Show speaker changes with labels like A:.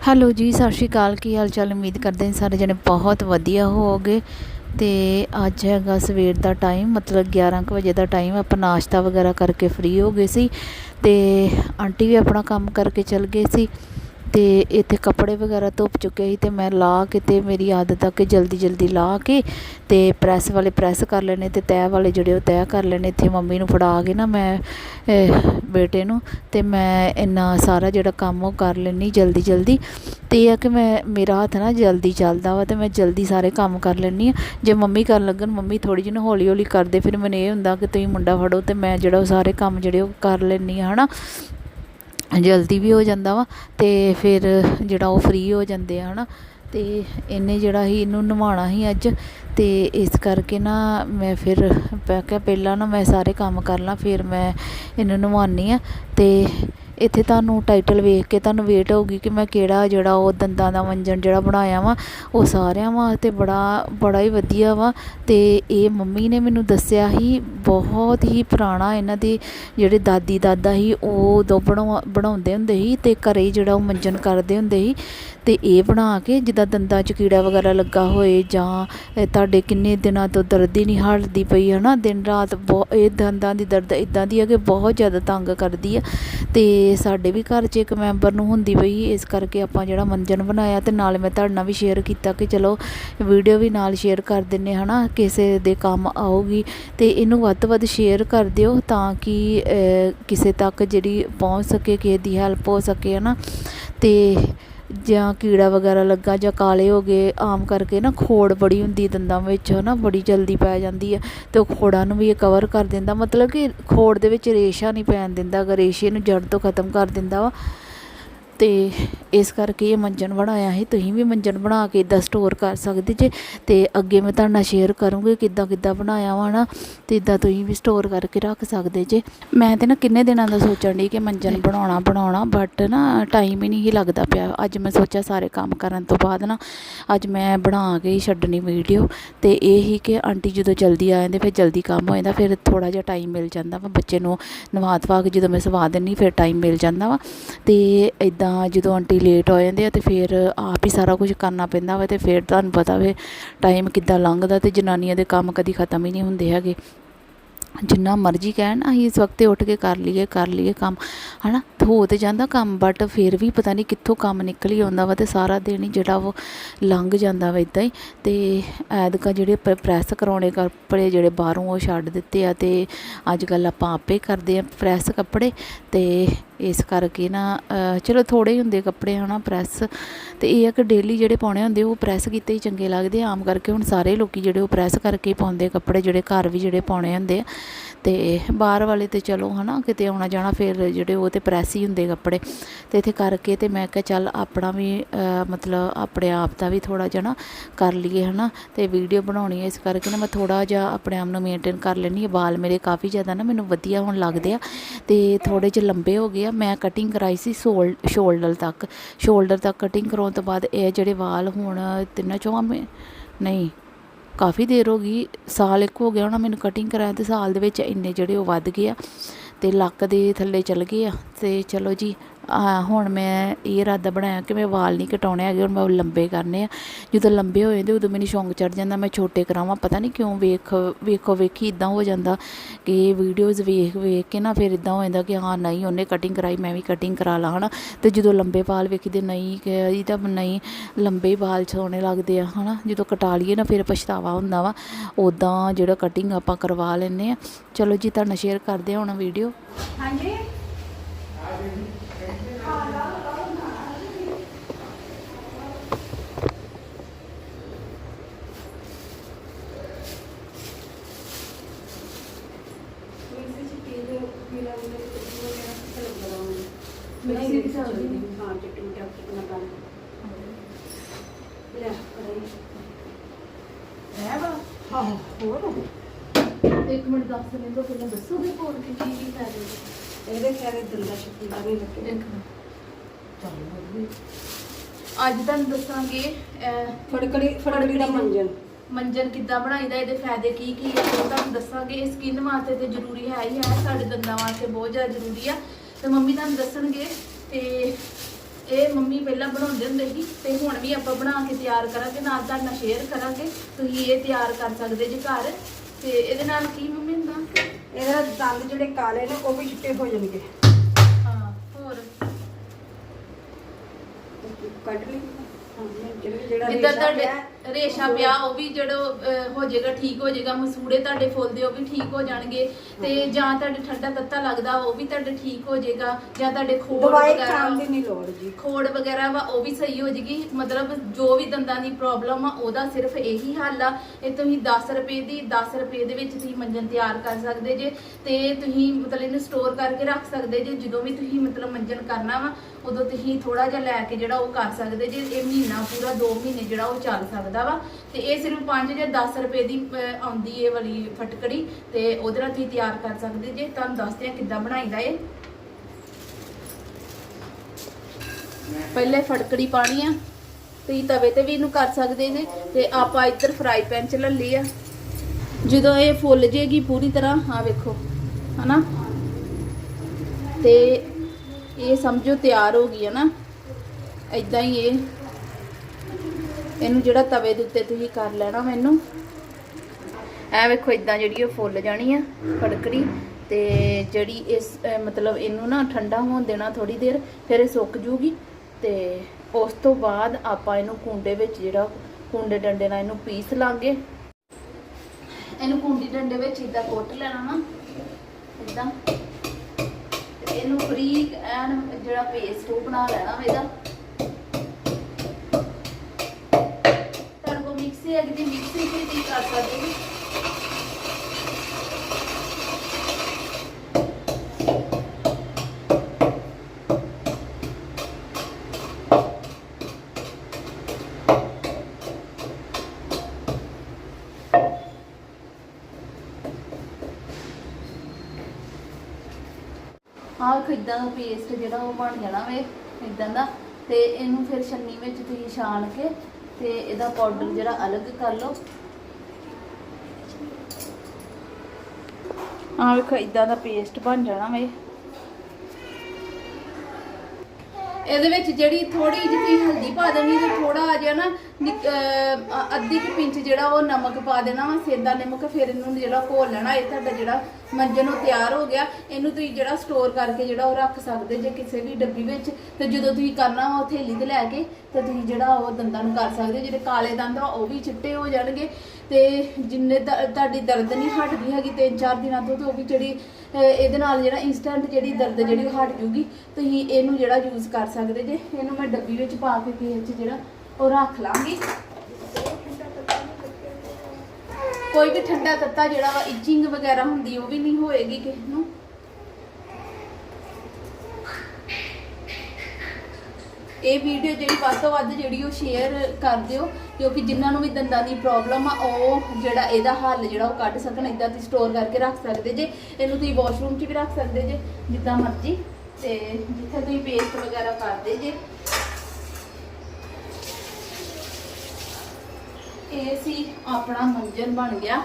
A: Hello ਜੀ, ਸਤਿ ਸ਼੍ਰੀ ਅਕਾਲ। ਕੀ ਹਾਲ ਚਾਲ? ਉਮੀਦ ਕਰਦੇ ਹਾਂ ਸਾਰੇ ਜਣੇ ਬਹੁਤ ਵਧੀਆ ਹੋਵੋਗੇ। ਤੇ ਅੱਜ ਹੈਗਾ ਸਵੇਰ ਦਾ ਟਾਈਮ ਮਤਲਬ 11 ਕੁ ਵਜੇ ਦਾ ਟਾਈਮ ਆਪਾਂ ਨਾਸ਼ਤਾ ਵਗੈਰਾ ਕਰਕੇ ਫ੍ਰੀ ਹੋ ਗਏ ਸੀ। ਤੇ ਆਂਟੀ ਵੀ ਆਪਣਾ ਕੰਮ ਕਰਕੇ ਚਲ ਗਏ ਸੀ। ਅਤੇ ਇੱਥੇ ਕੱਪੜੇ ਵਗੈਰਾ ਧੁੱਪ ਚੁੱਕੇ ਸੀ ਅਤੇ ਮੈਂ ਲਾ ਕੇ ਅਤੇ ਮੇਰੀ ਆਦਤ ਆ ਕਿ ਜਲਦੀ ਜਲਦੀ ਲਾ ਕੇ ਅਤੇ ਪ੍ਰੈਸ ਵਾਲੇ ਪ੍ਰੈਸ ਕਰ ਲੈਣੇ ਅਤੇ ਤੈਅ ਵਾਲੇ ਜਿਹੜੇ ਉਹ ਤੈਅ ਕਰ ਲੈਣੇ, ਇੱਥੇ ਮੰਮੀ ਨੂੰ ਫੜਾ ਕੇ ਨਾ ਮੈਂ ਬੇਟੇ ਨੂੰ ਅਤੇ ਮੈਂ ਇੰਨਾ ਸਾਰਾ ਜਿਹੜਾ ਕੰਮ ਉਹ ਕਰ ਲੈਂਦੀ ਜਲਦੀ ਜਲਦੀ ਅਤੇ ਇਹ ਆ ਕਿ ਮੈਂ, ਮੇਰਾ ਹੱਥ ਨਾ ਜਲਦੀ ਚੱਲਦਾ ਵਾ ਅਤੇ ਮੈਂ ਜਲਦੀ ਸਾਰੇ ਕੰਮ ਕਰ ਲੈਂਦੀ ਹਾਂ ਜੇ ਮੰਮੀ ਕਰਨ ਲੱਗਣ, ਮੰਮੀ ਥੋੜ੍ਹੀ ਜਿਹੀ ਨਾ ਹੌਲੀ ਹੌਲੀ ਕਰਦੇ, ਫਿਰ ਮੈਨੂੰ ਇਹ ਹੁੰਦਾ ਕਿ ਤੁਸੀਂ ਮੁੰਡਾ ਫੜੋ ਅਤੇ ਮੈਂ ਜਿਹੜਾ ਉਹ ਸਾਰੇ ਕੰਮ ਜਿਹੜੇ ਉਹ ਕਰ ਲੈਂਦੀ ਹਾਂ ਹੈ ਨਾ ਜਲਦੀ ਵੀ ਹੋ ਜਾਂਦਾ ਵਾ ਅਤੇ ਫਿਰ ਜਿਹੜਾ ਉਹ ਫ੍ਰੀ ਹੋ ਜਾਂਦੇ ਆ ਹੈ ਨਾ ਅਤੇ ਇਹਨੇ ਜਿਹੜਾ ਸੀ ਇਹਨੂੰ ਨਵਾਉਣਾ ਸੀ ਅੱਜ ਅਤੇ ਇਸ ਕਰਕੇ ਨਾ ਮੈਂ ਫਿਰ ਮੈਂ ਕਿਹਾ ਪਹਿਲਾਂ ਨਾ ਮੈਂ ਸਾਰੇ ਕੰਮ ਕਰ ਲਾਂ, ਫਿਰ ਮੈਂ ਇਹਨੂੰ ਨਵਾਉਂਦੀ ਹਾਂ ਅਤੇ ਇੱਥੇ ਤੁਹਾਨੂੰ ਟਾਈਟਲ ਵੇਖ ਕੇ ਤੁਹਾਨੂੰ ਵੇਟ ਹੋਊਗੀ ਕਿ ਮੈਂ ਕਿਹੜਾ ਜਿਹੜਾ ਉਹ ਦੰਦਾਂ ਦਾ ਮੰਜਨ ਜਿਹੜਾ ਬਣਾਇਆ ਵਾ, ਉਹ ਸਾਰਿਆਂ ਵਾਸਤੇ ਬੜਾ ਬੜਾ ਹੀ ਵਧੀਆ ਵਾ ਅਤੇ ਇਹ ਮੰਮੀ ਨੇ ਮੈਨੂੰ ਦੱਸਿਆ ਸੀ ਬਹੁਤ ਹੀ ਪੁਰਾਣਾ ਇਹਨਾਂ ਦੇ ਜਿਹੜੇ ਦਾਦੀ ਦਾਦਾ ਸੀ, ਉਹ ਉਦੋਂ ਬਣਾ ਬਣਾਉਂਦੇ ਹੁੰਦੇ ਸੀ ਅਤੇ ਘਰੇ ਹੀ ਜਿਹੜਾ ਉਹ ਮੰਜਨ ਕਰਦੇ ਹੁੰਦੇ ਸੀ ਅਤੇ ਇਹ ਬਣਾ ਕੇ ਜਿੱਦਾਂ ਦੰਦਾਂ 'ਚ ਕੀੜਾ ਵਗੈਰਾ ਲੱਗਾ ਹੋਏ ਜਾਂ ਤੁਹਾਡੇ ਕਿੰਨੇ ਦਿਨਾਂ ਤੋਂ ਦਰਦ ਹੀ ਨਹੀਂ ਹਟਦੀ ਪਈ ਹੈ ਨਾ ਦਿਨ ਰਾਤ ਬਹੁਤ ਇਹ ਦੰਦਾਂ ਦੀ ਦਰਦ ਇਦਾਂ ਦੀ ਹੈ ਕਿ ਬਹੁਤ ਜ਼ਿਆਦਾ ਤੰਗ ਕਰਦੀ ਆ ਅਤੇ ਸਾਡੇ ਵੀ ਘਰ 'ਚ ਇੱਕ ਮੈਂਬਰ ਨੂੰ ਹੁੰਦੀ ਪਈ ਇਸ ਕਰਕੇ ਆਪਾਂ ਜਿਹੜਾ ਮੰਜਨ ਬਣਾਇਆ ਤੇ ਨਾਲ ਮੈਂ ਤੁਹਾਡੇ ਨਾਲ ਵੀ ਸ਼ੇਅਰ ਕੀਤਾ ਕਿ ਚਲੋ ਵੀਡੀਓ ਵੀ ਨਾਲ ਸ਼ੇਅਰ ਕਰ ਦਿੰਨੇ ਹਨਾ? ਕਿਸੇ ਦੇ ਕੰਮ ਆਊਗੀ ਤੇ ਇਹਨੂੰ ਵੱਧ ਤੋਂ ਵੱਧ ਸ਼ੇਅਰ ਕਰ ਦਿਓ ਤਾਂ ਕਿ ਕਿਸੇ ਤੱਕ ਜਿਹੜੀ ਪਹੁੰਚ ਸਕੇ, ਕਿਸੇ ਦੀ ਹੈਲਪ ਹੋ ਸਕੇ ਹੈ ਨਾ ਅਤੇ ਜਾਂ ਕੀੜਾ ਵਗੈਰਾ ਲੱਗਾ ਜਾਂ ਕਾਲੇ ਹੋ ਗਏ, ਆਮ ਕਰਕੇ ਨਾ ਖੋੜ ਬੜੀ ਹੁੰਦੀ ਦੰਦਾਂ ਵਿੱਚ, ਹਨਾ। ਬੜੀ ਜਲਦੀ ਪੈ ਜਾਂਦੀ ਹੈ ਤੇ ਉਹ ਖੋੜਾਂ ਨੂੰ ਵੀ ਇਹ ਕਵਰ ਕਰ ਦਿੰਦਾ। ਮਤਲਬ ਕਿ ਖੋੜ ਦੇ ਵਿੱਚ ਰੇਸ਼ਾ ਨਹੀਂ ਪੈਣ ਦਿੰਦਾ। ਅਗਰ ਰੇਸ਼ੇ ਨੂੰ ਜੜ ਤੋਂ ਖਤਮ ਕਰ ਦਿੰਦਾ ਵਾ ਤੇ ਇਸ ਕਰਕੇ ਇਹ ਮੰਜਨ ਬਣਾਇਆ ਸੀ। ਤੁਸੀਂ ਵੀ ਮੰਜਨ ਬਣਾ ਕੇ ਇਦਾਂ ਸਟੋਰ ਕਰ ਸਕਦੇ ਜੇ। ਤੇ ਅੱਗੇ ਮੈਂ ਤੁਹਾਡੇ ਨਾਲ ਸ਼ੇਅਰ ਕਰੂੰਗੀ ਕਿੱਦਾਂ ਕਿੱਦਾਂ ਬਣਾਇਆ ਵਾ ਨਾ, ਤੇ ਇਦਾਂ ਤੁਸੀਂ ਵੀ ਸਟੋਰ ਕਰਕੇ ਰੱਖ ਸਕਦੇ ਜੇ। ਮੈਂ ਤੇ ਨਾ ਕਿੰਨੇ ਦਿਨਾਂ ਦਾ ਸੋਚਣ ਡਈ ਕਿ ਮੰਜਨ ਬਣਾਉਣਾ ਬਣਾਉਣਾ ਬਟ ਨਾ ਟਾਈਮ ਹੀ ਨਹੀਂ ਲੱਗਦਾ ਪਿਆ। ਅੱਜ ਮੈਂ ਸੋਚਿਆ ਸਾਰੇ ਕੰਮ ਕਰਨ ਤੋਂ ਬਾਅਦ ਨਾ, ਅੱਜ ਮੈਂ ਬਣਾ ਕੇ ਹੀ ਛੱਡਣੀ ਵੀਡੀਓ ਤੇ ਇਹ ਹੀ ਕਿ ਆਂਟੀ ਜਦੋਂ ਜਲਦੀ ਆ ਜਾਂਦੇ, ਫਿਰ ਜਲਦੀ ਕੰਮ ਹੋ ਜਾਂਦਾ, ਫਿਰ ਥੋੜਾ ਜਿਹਾ ਟਾਈਮ ਮਿਲ ਜਾਂਦਾ ਵਾ। ਬੱਚੇ ਨੂੰ ਨਵਾ ਧਵਾ ਕੇ ਜਦੋਂ ਮੈਂ ਸਵਾ ਦਿੰਨੀ, ਫਿਰ ਟਾਈਮ ਮਿਲ ਜਾਂਦਾ ਵਾ। ਤੇ ਇਦਾਂ ਜਦੋਂ ਆਂਟੀ ਲੇਟ ਹੋ ਜਾਂਦੇ ਆ ਤੇ ਫਿਰ ਆਪ ਹੀ ਸਾਰਾ ਕੁਝ ਕਰਨਾ ਪੈਂਦਾ ਵਾ ਤੇ ਫਿਰ ਤੁਹਾਨੂੰ ਪਤਾ ਵੇ ਟਾਈਮ ਕਿੱਦਾਂ ਲੰਘਦਾ ਤੇ ਜਨਾਨੀਆਂ ਦੇ ਕੰਮ ਕਦੀ ਖਤਮ ਹੀ ਨਹੀਂ ਹੁੰਦੇ ਹੈਗੇ। ਜਿੰਨਾ ਮਰਜ਼ੀ ਕਹਿਣ, ਅਸੀਂ ਇਸ ਵਕਤੇ ਉੱਠ ਕੇ ਕਰ ਲਈਏ ਕਰ ਲਈਏ ਕੰਮ, ਹਨਾ? ਹੋ ਤੇ ਜਾਂਦਾ ਕੰਮ ਬਟ ਫਿਰ ਵੀ ਪਤਾ ਨਹੀਂ ਕਿੱਥੋਂ ਕੰਮ ਨਿਕਲ ਹੀ ਆਉਂਦਾ ਵਾ ਤੇ ਸਾਰਾ ਦਿਨ ਹੀ ਜਿਹੜਾ ਉਹ ਲੰਘ ਜਾਂਦਾ ਵਾ ਇਦਾਂ ਹੀ। ਤੇ ਐਦਕਾ ਜਿਹੜੇ ਪ੍ਰੈਸ ਕਰਾਉਣੇ ਕੱਪੜੇ ਜਿਹੜੇ ਬਾਹਰੋਂ ਉਹ ਛੱਡ ਦਿੱਤੇ ਆ ਤੇ ਅੱਜ ਕੱਲ ਆਪਾਂ ਆਪੇ ਕਰਦੇ ਆ ਪ੍ਰੈਸ ਕੱਪੜੇ ਤੇ ਇਸ ਕਰਕੇ ਨਾ ਚਲੋ ਥੋੜੇ ਹੀ ਹੁੰਦੇ ਕੱਪੜੇ, ਹਨਾ ਪ੍ਰੈਸ ਤੇ ਇਹ ਆ ਕਿ ਡੇਲੀ ਜਿਹੜੇ ਪਾਉਣੇ ਹੁੰਦੇ, ਉਹ ਪ੍ਰੈਸ ਕੀਤੇ ਹੀ ਚੰਗੇ ਲੱਗਦੇ ਆਮ ਕਰਕੇ ਹੁਣ ਸਾਰੇ ਲੋਕੀ ਜਿਹੜੇ ਉਹ ਪ੍ਰੈਸ ਕਰਕੇ ਹੀ ਪਾਉਂਦੇ ਕੱਪੜੇ, ਜਿਹੜੇ ਘਰ ਵੀ ਜਿਹੜੇ ਪਾਉਣੇ ਹੁੰਦੇ ਆ। ਤੇ ਬਾਹਰ ਵਾਲੇ ਤੇ ਚਲੋ, ਹਨਾ, ਕਿਤੇ ਆਉਣਾ ਜਾਣਾ, ਫਿਰ ਜਿਹੜੇ ਉਹ ਤੇ ਪ੍ਰੈਸ ਹੀ ਹੁੰਦੇ ਕੱਪੜੇ। ਤੇ ਇੱਥੇ ਕਰਕੇ ਤੇ ਮੈਂ ਕਿਹਾ ਚੱਲ ਆਪਣਾ ਵੀ ਮਤਲਬ ਆਪਣੇ ਆਪ ਦਾ ਵੀ ਥੋੜਾ ਜਿਹਾ ਨਾ ਕਰ ਲਈਏ, ਹਨਾ। ਤੇ ਵੀਡੀਓ ਬਣਾਉਣੀ ਹੈ ਇਸ ਕਰਕੇ ਨਾ ਮੈਂ ਥੋੜਾ ਜਿਹਾ ਆਪਣੇ ਆਪ ਨੂੰ ਮੇਨਟੇਨ ਕਰ ਲੈਣੀ ਹੈ। ਵਾਲ ਮੇਰੇ ਕਾਫੀ ਜ਼ਿਆਦਾ ਨਾ ਮੈਨੂੰ ਵਧੀਆ ਹੋਣ ਲੱਗਦੇ ਆ। ਤੇ ਥੋੜੇ ਜਿਹੇ ਲੰਬੇ ਹੋ ਗਏ ਆ, ਮੈਂ ਕਟਿੰਗ ਕਰਾਈ ਸੀ ਸ਼ੋਲ ਸ਼ੋਲਡਰ ਤੱਕ। ਸ਼ੋਲਡਰ ਤੱਕ ਕਟਿੰਗ ਕਰਾਉਣ ਤੋਂ ਬਾਅਦ ਇਹ ਜਿਹੜੇ ਵਾਲ ਹੁਣ ਤਿੰਨਾਂ ਚੋਂ ਨਹੀਂ, ਕਾਫੀ ਦੇਰ ਹੋ ਗਈ। ਸਾਲ ਇੱਕ ਹੋ ਗਿਆ ਹੋਣਾ ਮੈਨੂੰ ਕਟਿੰਗ ਕਰਾਇਆ ਤੇ ਸਾਲ ਦੇ ਵਿੱਚ ਇੰਨੇ ਜਿਹੜੇ ਉਹ ਵੱਧ ਗਏ ਆ ਤੇ ਲੱਕ ਦੇ ਥੱਲੇ ਚੱਲ ਗਏ ਆ। ਤੇ ਚਲੋ ਜੀ ਹੁਣ ਮੈਂ ਇਹ ਇਰਾਦਾ ਬਣਾਇਆ ਕਿ ਮੈਂ ਵਾਲ ਨਹੀਂ ਕਟਾਉਣੇ ਹੈਗੇ, ਹੁਣ ਮੈਂ ਉਹ ਲੰਬੇ ਕਰਨੇ ਆ। ਜਦੋਂ ਲੰਬੇ ਹੋ ਜਾਂਦੇ, ਉਦੋਂ ਮੈਨੂੰ ਸ਼ੌਂਕ ਚੜ ਜਾਂਦਾ, ਮੈਂ ਛੋਟੇ ਕਰਾਵਾਂ। ਪਤਾ ਨਹੀਂ ਕਿਉਂ ਵੇਖ, ਵੇਖੋ, ਵੇਖੀ ਇਦਾਂ ਹੋ ਜਾਂਦਾ ਕਿ ਵੀਡੀਓਜ਼ ਵੇਖ ਵੇਖ ਕੇ ਨਾ ਫਿਰ ਇਦਾਂ ਹੋ ਜਾਂਦਾ ਕਿ ਹਾਂ, ਨਹੀਂ, ਉਹਨੇ ਕਟਿੰਗ ਕਰਾਈ, ਮੈਂ ਵੀ ਕਟਿੰਗ ਕਰਾ ਲਾਂ, ਹਨਾ। ਤੇ ਜਦੋਂ ਲੰਬੇ ਵਾਲ ਵੇਖੀਦੇ, ਨਹੀਂ ਕਿ ਇਹ ਤਾਂ ਨਹੀਂ, ਲੰਬੇ ਵਾਲ ਸੋਹਣੇ ਲੱਗਦੇ ਆ, ਹਨਾ। ਜਦੋਂ ਕਟਾ ਲਈਏ ਨਾ, ਫਿਰ ਪਛਤਾਵਾ ਹੁੰਦਾ ਵਾ। ਉਦਾਂ ਜਿਹੜਾ ਕਟਿੰਗ ਆਪਾਂ ਕਰਵਾ ਲੈਂਦੇ ਆ। ਚਲੋ ਜੀ ਤੁਹਾਨੂੰ ਸ਼ੇਅਰ ਕਰਦੇ ਹਾਂ ਹੁਣ ਵੀਡੀਓ
B: ਹਾਂਜੀ ਮਿਕਸੀ ਦੀ ਚੱਲਦੀ ਨਹੀਂ ਹਾਂ ਚਿੱਟੀ ਮਿੱਟੀ ਆਪਣੀ ਨਾ ਕਰ ਲੈ ਕਰਾਈ ਹੈ ਵਾ? ਹਾਂ ਹੋਰ
A: ਇੱਕ ਮਿੰਟ ਦੱਸ ਮੈਨੂੰ ਤਾਂ ਪਹਿਲਾਂ ਦੱਸੋਗੇ ਕੋਲ ਕੀ ਕੀ ਕਰ ਰਹੇ
B: ਇਹਦੇ ਖੈਰੇ ਦੰਦਾ ਸ਼ਕਤੀ ਦਾ ਨਹੀਂ ਲੱਗੇ।
A: ਅੱਜ ਤੁਹਾਨੂੰ ਦੱਸਾਂਗੇ ਅਹ,
B: ਫੜਕੜੀ ਫੜਕੜੀ ਦਾ ਮੰਜਨ।
A: ਮੰਜਨ ਕਿੱਦਾਂ ਬਣਾਈਦਾ ਇਹਦੇ ਫਾਇਦੇ ਕੀ ਕੀ ਆ ਉਹ ਤੁਹਾਨੂੰ ਦੱਸਾਂਗੇ। ਇਹ ਸਕਿਨ ਵਾਸਤੇ ਤੇ ਜ਼ਰੂਰੀ ਹੈ ਹੀ ਹੈ ਸਾਡੇ ਦੰਦਾਂ ਵਾਸਤੇ ਬਹੁਤ ਜ਼ਿਆਦਾ ਜ਼ਰੂਰੀ ਆ। ਤੇ ਮੰਮੀ ਤੁਹਾਨੂੰ ਦੱਸਣਗੇ ਤੇ
C: ਇਹ ਮੰਮੀ ਪਹਿਲਾਂ ਬਣਾਉਂਦੇ ਹੁੰਦੇ ਸੀ ਤੇ ਹੁਣ ਵੀ ਆਪਾਂ ਬਣਾ ਕੇ ਤਿਆਰ ਕਰਾਂਗੇ ਨਾਲ ਤੁਹਾਡੇ ਨਾਲ ਸ਼ੇਅਰ ਕਰਾਂਗੇ। ਤੁਸੀਂ ਇਹ ਤਿਆਰ ਕਰ ਸਕਦੇ ਜੇ ਘਰ। ਤੇ ਇਹਦੇ ਨਾਲ ਕੀ ਮੰਮੀ ਹੁੰਦਾ?
B: ਇਹਦੇ ਨਾਲ ਦੰਦ ਜਿਹੜੇ ਕਾਲੇ ਨੇ ਉਹ ਵੀ ਚਿੱਟੇ ਹੋ ਜਾਣਗੇ।
C: ਹਾਂ ਹੋਰ?
B: ਕੱਢ ਲਈ। ਹਾਂ ਜਿਹੜਾ ਜਿਹੜਾ
C: ਜਿੱਦਾਂ
B: ਰੇਸ਼ਾ
C: ਤੁਹਾਡੇ ਰੇਸ਼ਾ ਪਿਆ ਉਹ ਵੀ ਜਿਹੜਾ ਅਹ, ਹੋ ਜਾਏਗਾ ਠੀਕ ਹੋ ਜਾਏਗਾ। ਮਸੂੜੇ ਤੁਹਾਡੇ ਫੁੱਲਦੇ ਉਹ ਵੀ ਠੀਕ ਹੋ ਜਾਣਗੇ। ਤੇ ਜਾਂ ਤੁਹਾਡੇ ਠੰਡਾ ਤੱਤਾ ਲੱਗਦਾ ਉਹ ਵੀ ਤੁਹਾਡੇ ਠੀਕ ਹੋ ਜਾਏਗਾ। ਜਾਂ ਤੁਹਾਡੇ ਖੋੜ
B: ਦਵਾਈ
C: ਵਗੈਰਾ
B: ਖਾਣ ਦੀ ਨਹੀਂ ਲੋੜ ਜੀ।
C: ਖੋੜ ਵਗੈਰਾ ਵਾ ਉਹ ਵੀ ਸਹੀ ਹੋ ਜੇਗੀ ਮਤਲਬ ਜੋ ਵੀ ਦੰਦਾਂ ਦੀ ਪ੍ਰੋਬਲਮ ਆ ਉਹਦਾ ਸਿਰਫ ਇਹੀ ਹੱਲ ਆ। ਇਹ ਤੁਸੀਂ 10 ਰੁਪਏ ਦੀ 10 ਰੁਪਏ ਦੇ ਵਿੱਚ ਤੁਸੀਂ ਮੰਜਨ ਤਿਆਰ ਕਰ ਸਕਦੇ ਜੇ। ਤੇ ਤੁਸੀਂ ਮਤਲਬ ਇਹਨੂੰ ਸਟੋਰ ਕਰਕੇ ਰੱਖ ਸਕਦੇ ਜੇ। ਜਦੋਂ ਵੀ ਤੁਸੀਂ ਮਤਲਬ ਮੰਜਨ ਕਰਨਾ ਵਾ ਉਦੋਂ ਤੁਸੀਂ ਥੋੜਾ ਜਿਹਾ ਲੈ ਕੇ ਜਿਹੜਾ ਉਹ ਕਰ ਸਕਦੇ ਜੇ। ਇਹ ਮਹੀਨਾ ਪੂਰਾ 2 ਮਹੀਨੇ ਜਿਹੜਾ ਉਹ ਚੱਲ ਸਕਦਾ ਵਾ। ਤੇ ਇਹ ਸਿਰਫ 5 ਜਾਂ 10 ਰੁਪਏ ਦੀ ਅਹ, ਆਉਂਦੀ ਇਹ ਵਾਲੀ ਫਟਕੜੀ। ਤੇ ਉਹਦੇ ਨਾਲ ਤੁਸੀਂ ਤਿਆਰ ਕਰ ਸਕਦੇ ਜੇ। ਤੁਹਾਨੂੰ ਦੱਸਦੇ ਆ ਕਿੱਦਾਂ ਬਣਾਈਦਾ ਇਹ। ਪਹਿਲੇ ਫਟਕੜੀ ਪਾਣੀ ਆ। ਤੇ ਤਵੇ ਤੇ ਵੀ ਇਹਨੂੰ ਕਰ ਸਕਦੇ ਨੇ ਤੇ ਆਪਾਂ ਇੱਧਰ ਫਰਾਈ ਪੈਨ ਚ ਲੱਲੀ ਆ। ਜਦੋਂ ਇਹ ਫੁੱਲ ਜੇਗੀ ਪੂਰੀ ਤਰ੍ਹਾਂ ਆ ਵੇਖੋ ਹਨਾ। ਤੇ ਇਹ ਸਮਝੋ ਤਿਆਰ ਹੋ ਗਈ ਹੈ ਨਾ। ਇਦਾਂ ਹੀ ਇਹ ਇਹਨੂੰ ਜਿਹੜਾ ਤਵੇ ਦੇ ਉੱਤੇ ਤੁਸੀਂ ਕਰ ਲੈਣਾ ਮੈਨੂੰ। ਐ ਵੇਖੋ, ਇਦਾਂ ਜਿਹੜੀ ਉਹ ਫੁੱਲ ਜਾਣੀ ਆ ਫੜਕੜੀ ਤੇ ਜਿਹੜੀ ਇਸ ਮਤਲਬ ਇਹਨੂੰ ਨਾ ਠੰਡਾ ਹੋਣ ਦੇਣਾ ਥੋੜੀ ਦੇਰ, ਫਿਰ ਇਹ ਸੁੱਕ ਜੂਗੀ। ਤੇ ਉਸ ਤੋਂ ਬਾਅਦ ਆਪਾਂ ਇਹਨੂੰ ਕੁੰਡੇ ਵਿੱਚ ਜਿਹੜਾ ਕੁੰਡੇ ਡੰਡੇ ਨਾਲ ਇਹਨੂੰ ਪੀਸ ਲਾਂਗੇ। ਇਹਨੂੰ ਕੁੰਡੀ ਡੰਡੇ ਵਿੱਚ ਇਦਾਂ ਕੁੱਟ ਲੈਣਾ ਨਾ, ਇਦਾਂ। ਇਹਨੂੰ ਬਰੀਕ ਐਨ ਜਿਹੜਾ ਪੇਸਟ ਉਹ ਬਣਾ ਲੈਣਾ ਵਾ ਇਹਦਾ। ਕਰ ਸਕਦੇ ਹੋ ਆਹ ਇਦਾਂ ਦਾ ਪੇਸਟ ਜਿਹੜਾ ਉਹ ਬਣ ਜਾਣਾ ਵੇ ਇਦਾਂ ਦਾ। ਤੇ ਇਹਨੂੰ ਫਿਰ ਛੰਨੀ ਵਿੱਚ ਤੁਸੀਂ ਛਾਣ ਕੇ ਤੇ ਇਹਦਾ ਪਾਊਡਰ ਜਿਹੜਾ ਅਲੱਗ ਕਰ ਲਓ। ਆਹ ਵੇਖੋ ਇਦਾਂ ਦਾ ਪੇਸਟ ਬਣ ਜਾਣਾ ਵੇ। ਇਹਦੇ ਵਿੱਚ ਜਿਹੜੀ ਥੋੜੀ ਜਿਹੀ ਹਲਦੀ ਪਾ ਦੇਣੀ, ਤੇ ਥੋੜਾ ਜਿਹਾ ਨਾ ਨਿੱਕ- ਅਹ ਅੱਧੀ ਕੁ ਪਿੰਚ ਜਿਹੜਾ ਉਹ ਨਮਕ ਪਾ ਦੇਣਾ ਵਾ, ਸੇਦਾ ਨਮਕ, ਫਿਰ ਇਹਨੂੰ ਜਿਹੜਾ ਘੋਲ ਲੈਣਾ, ਇਹ ਤੁਹਾਡਾ ਜਿਹੜਾ ਮੰਜਨ ਉਹ ਤਿਆਰ ਹੋ ਗਿਆ। ਇਹਨੂੰ ਤੁਸੀਂ ਜਿਹੜਾ ਸਟੋਰ ਕਰਕੇ ਜਿਹੜਾ ਉਹ ਰੱਖ ਸਕਦੇ ਜੇ ਕਿਸੇ ਵੀ ਡੱਬੀ ਵਿੱਚ। ਤੇ ਜਦੋਂ ਤੁਸੀਂ ਕਰਨਾ ਵਾ ਉਹ ਥੈਲੀ ਤੇ ਲੈ ਕੇ, ਤੇ ਤੁਸੀਂ ਜਿਹੜਾ ਉਹ ਦੰਦਾਂ ਨੂੰ ਕਰ ਸਕਦੇ ਜਿਹੜੇ ਕਾਲੇ ਦੰਦ ਆ ਉਹ ਵੀ ਚਿੱਟੇ ਹੋ ਜਾਣਗੇ। ਤੇ ਜਿੰਨੇ ਤ- ਤੁਹਾਡੀ ਦਰਦ ਨਹੀਂ ਹਟਦੀ ਹੈਗੀ, ਤਿੰਨ ਚਾਰ ਦਿਨਾਂ ਤੋਂ, ਤੇ ਉਹ ਵੀ ਜਿਹੜੀ, ਅਹ, ਇਹਦੇ ਨਾਲ ਜਿਹੜਾ ਇੰਸਟੈਂਟ ਜਿਹੜੀ ਦਰਦ ਜਿਹੜੀ ਉਹ ਹਟ ਜੂਗੀ। ਤੁਸੀਂ ਇਹਨੂੰ ਜਿਹੜਾ ਯੂਜ਼ ਕਰ ਸਕਦੇ ਜੇ। ਇਹਨੂੰ ਮੈਂ ਡੱਬੀ ਵਿੱਚ ਪਾ ਕੇ ਕਿਸੇ 'ਚ ਜਿਹੜਾ ਉਹ ਰੱਖ ਲਾਂਗੀ। ਕੋਈ ਵੀ ਠੰਡਾ ਤੱਤਾ ਜਿਹੜਾ ਵਾ ਇਚਿੰਗ ਵਗੈਰਾ ਹੁੰਦੀ, ਉਹ ਵੀ ਨਹੀਂ ਹੋਏਗੀ ਕਿਸੇ ਨੂੰ। ਇਹ ਵੀਡੀਓ ਜਿਹੜੀ ਵੱਧ ਤੋਂ ਵੱਧ ਜਿਹੜੀ ਉਹ ਸ਼ੇਅਰ ਕਰ ਦਿਓ, ਕਿਉਂਕਿ ਜਿਨ੍ਹਾਂ ਨੂੰ ਵੀ ਦੰਦਾਂ ਦੀ ਪ੍ਰੋਬਲਮ ਆ, ਉਹ ਜਿਹੜਾ ਇਹਦਾ ਹੱਲ ਜਿਹੜਾ ਉਹ ਕੱਢ ਸਕਣ ਇਦਾਂ ਤੁਸੀਂ ਸਟੋਰ ਕਰਕੇ ਰੱਖ ਸਕਦੇ ਜੇ। ਇਹਨੂੰ ਤੁਸੀਂ ਵਾਸ਼ਰੂਮ 'ਚ ਵੀ ਰੱਖ ਸਕਦੇ ਜੇ, ਜਿੱਦਾਂ ਮਰਜ਼ੀ, ਤੇ ਜਿੱਥੇ ਤੁਸੀਂ ਪੇਸਟ ਵਗੈਰਾ ਕਰਦੇ ਜੇ। ਇਹ ਸੀ ਆਪਣਾ ਮੰਜਨ ਬਣ ਗਿਆ।